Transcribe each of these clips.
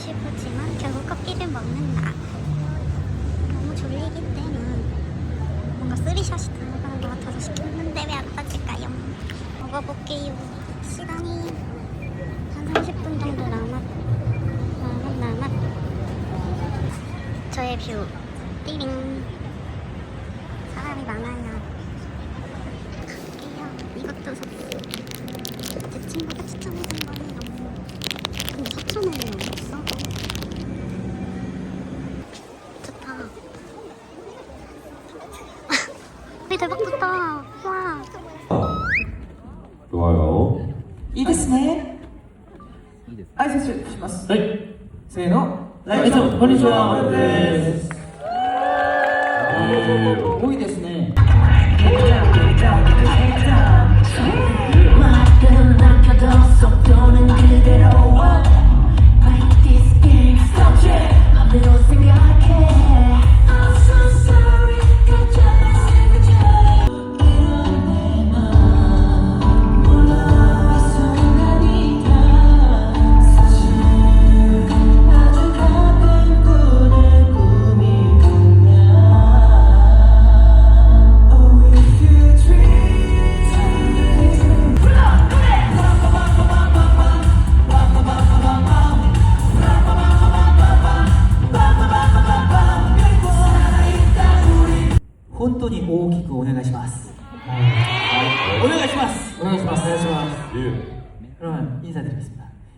싶었지만 결국 커피를 먹는다. 너무 졸리기 때문에 뭔가 쓰리샷이 들어가는 것 같아서 시켰는데 왜 안 빠질까요? 먹어볼게요. 시간이 한 30분 정도 남았, 남았, 남았. 저의 뷰. 띠링. 사람이 많아요. 갈게요. 이것도 샀어. 제 친구가 추천해준 거예요. 근데 4,000원이 없어. 좋다. 우리 대박 좋다. 와. 좋아요. いいですね。挨拶します。はい。せーの。ライトこんにちはマルです多いで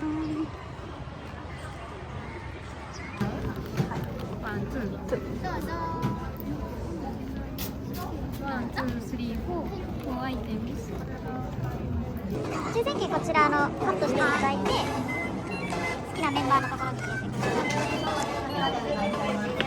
ワン、ツ、ン、ツ、スリー、アイテム。抽選券こちらのカットしてい。ただい。て、好きなメンバーのところに入れてください。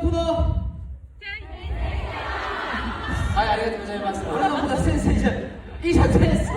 고프도 아니, 아리가토 고자이마스. 俺のことは先生じゃ、医者です。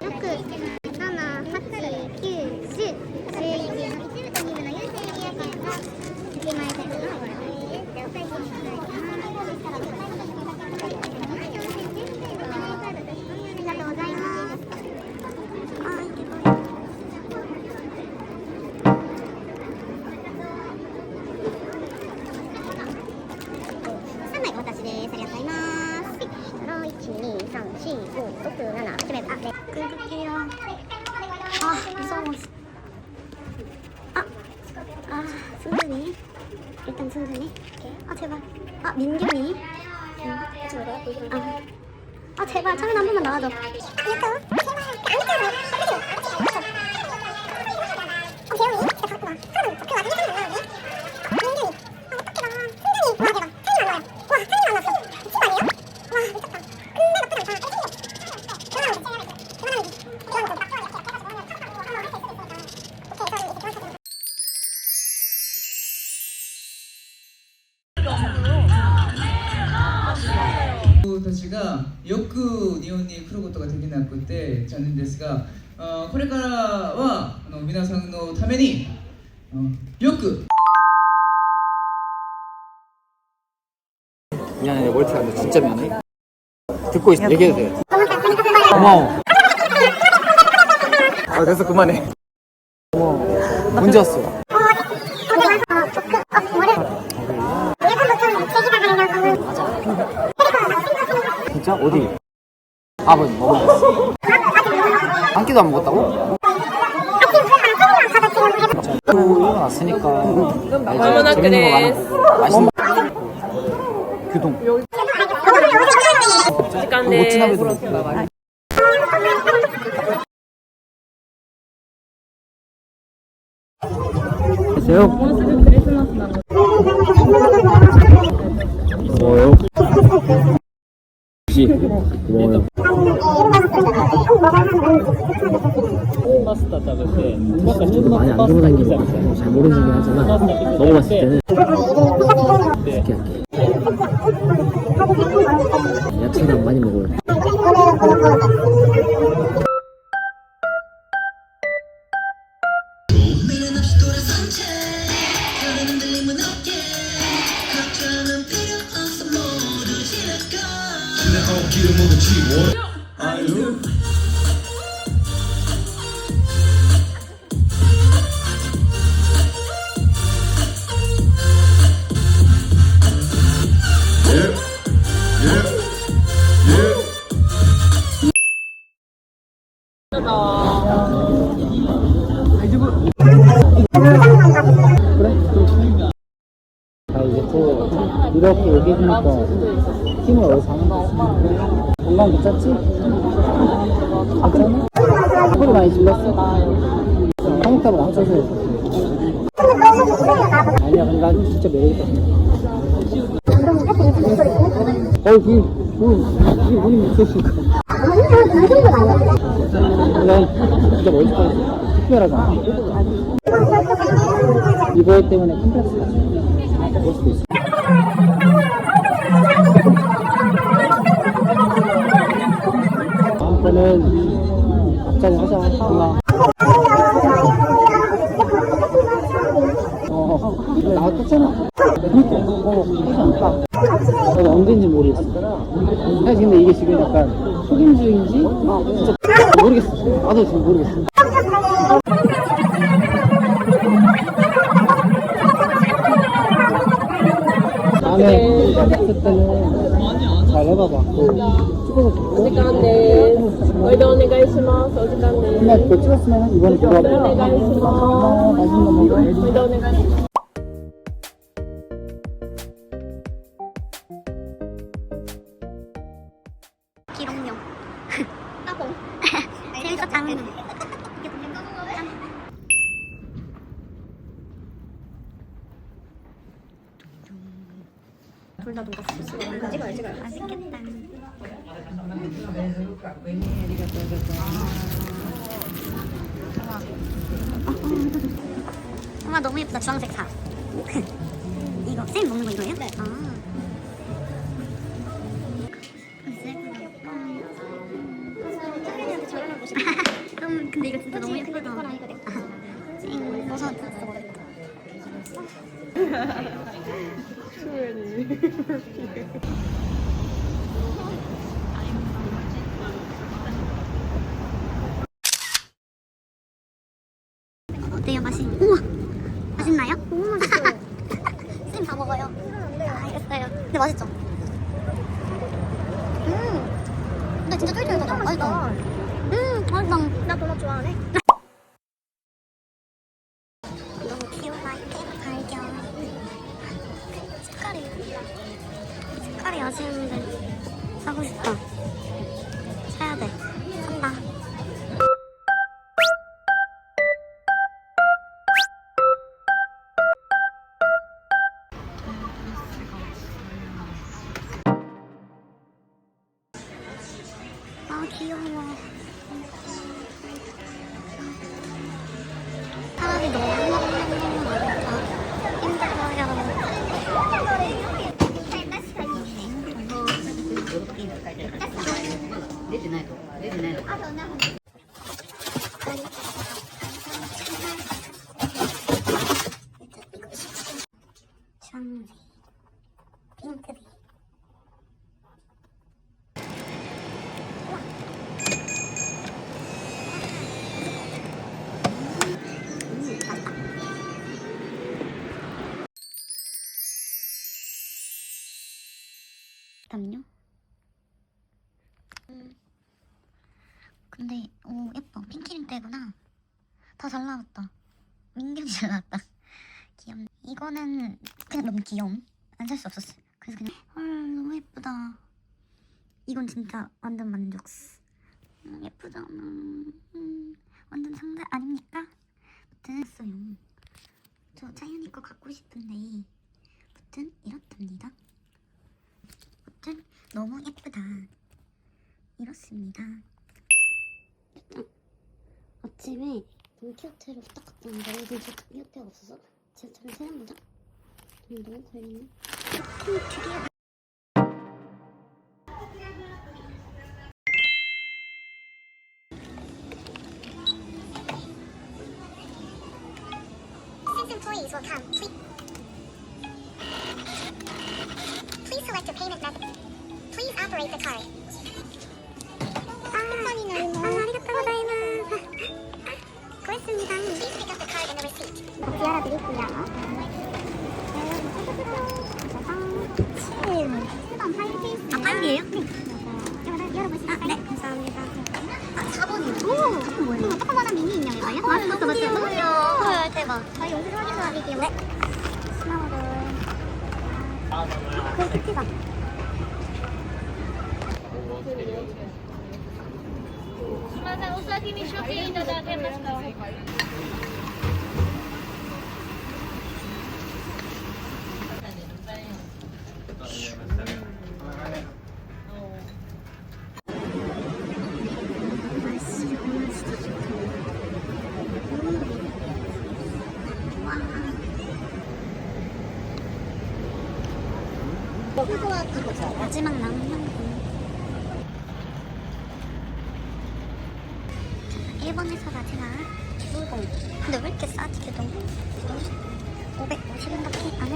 긁을 아, 무서워. 아, 아, 승준이. 일단 승준이. 아, 제발. 아, 민균이. 아, 아, 제발. 창현 한 번만 나와줘.僕 ことができなくて残念ですがあこれからはあの皆さんのためにあよく 미안해 멀티가 안 돼. 진짜 미안해. 듣고 있어. 얘기해도 돼. 고마워. 아 됐어 그만해. 고마워. 문제 왔어. 진짜 어디? 뭐 먹었어? 한 끼도 안 먹었다고? 또 일어났으니까 이제 재밌는 거 많은 거 맛있는 거 규동 그 모찌나베도 먹고 계세요? 고마워요 그치 고마워요 파스타다 그때. 아, 많이 안 들어다니고 뭐 잘 모르는 얘기 하잖아 먹어봤을 때는. 얘기해주니까 힘을 어디서 하는 거지 건강 괜찮지? 괜찮아? 소리 많이 질렀어? 안 써서 아니야 근데 난 진짜 매력있다 생각해 어, 그, 그, 이게 본인 있었으니까. 난 진짜 멋있다. 특별하잖아. 이거 때문에 컴플렉스가 그럴 수도 있어. 다음번은 갑자기 하자. 몰라. 어, 나왔잖아. 그니까, 어, 언제인지 모르겠어. 근데 이게 지금 약간 속임수인지 진짜 모르겠어. 나도 지금 모르겠어. 근데 그거 찍었으면 이번에 들어와도 돼요 아, 기록용. 따봉. 재밌어 장르 찍어요 찍어요. 맛있겠다. 엄마 너무 예쁘다 주황색 사 이거 쌤 먹는 거 이거예요? 네 아. 음, 근데 이거 진짜 너무 예쁘다. 찡, 버섯 진짜 맛있다. 어때요 맛이? 우와 맛있나요? 너무 맛있어요. 쌤 다 먹어요. 아, 알겠어요. 근데 맛있죠? 음, 근데 진짜 쫄깃쫄깃하다. 맛있다. 음, 맛있다. 나 도넛 좋아하네. 음. 근데 오 예뻐 핑키링 때구나. 다 잘 나왔다. 민경이 잘 나왔다. 귀엽네. 이거는 그냥 너무 귀여움. 안 살 수 없었어. 그래서 그냥 헐 너무 예쁘다. 이건 진짜 완전 만족. 음, 예쁘잖아. 음, 완전 상대 아닙니까? 아무튼 했어요. 저 차윤이 거 갖고 싶은데 아무튼 이렇답니다. 아무튼 너무 예쁘다. 이렇습니다. 아침에 돈키호테를 후딱 갔다 왔는데 요즘 저 돈키호테가 없어서 지하철을 세는 거죠? 돈 너무 걸리네. 드디어 employees will come. Please, please select your payment method. Please operate the card. 8번이에 요? 네. 감사합니 다. 아, 4번이 요. 오! 이거 조그만한 미니 인형이에 요? 아, 맞 다, 맞 다. 너무 귀여 워. 헐, 대 박. 저희 연습 확인도 드릴게 요. 네. 스마워 드. 그 끝이 다. まだお先に商品いただけますか 마지막 남은. 자, 일본에서 마지막 개돌공. 근데 왜 이렇게 싸지 개돌공? 550원 밖에 안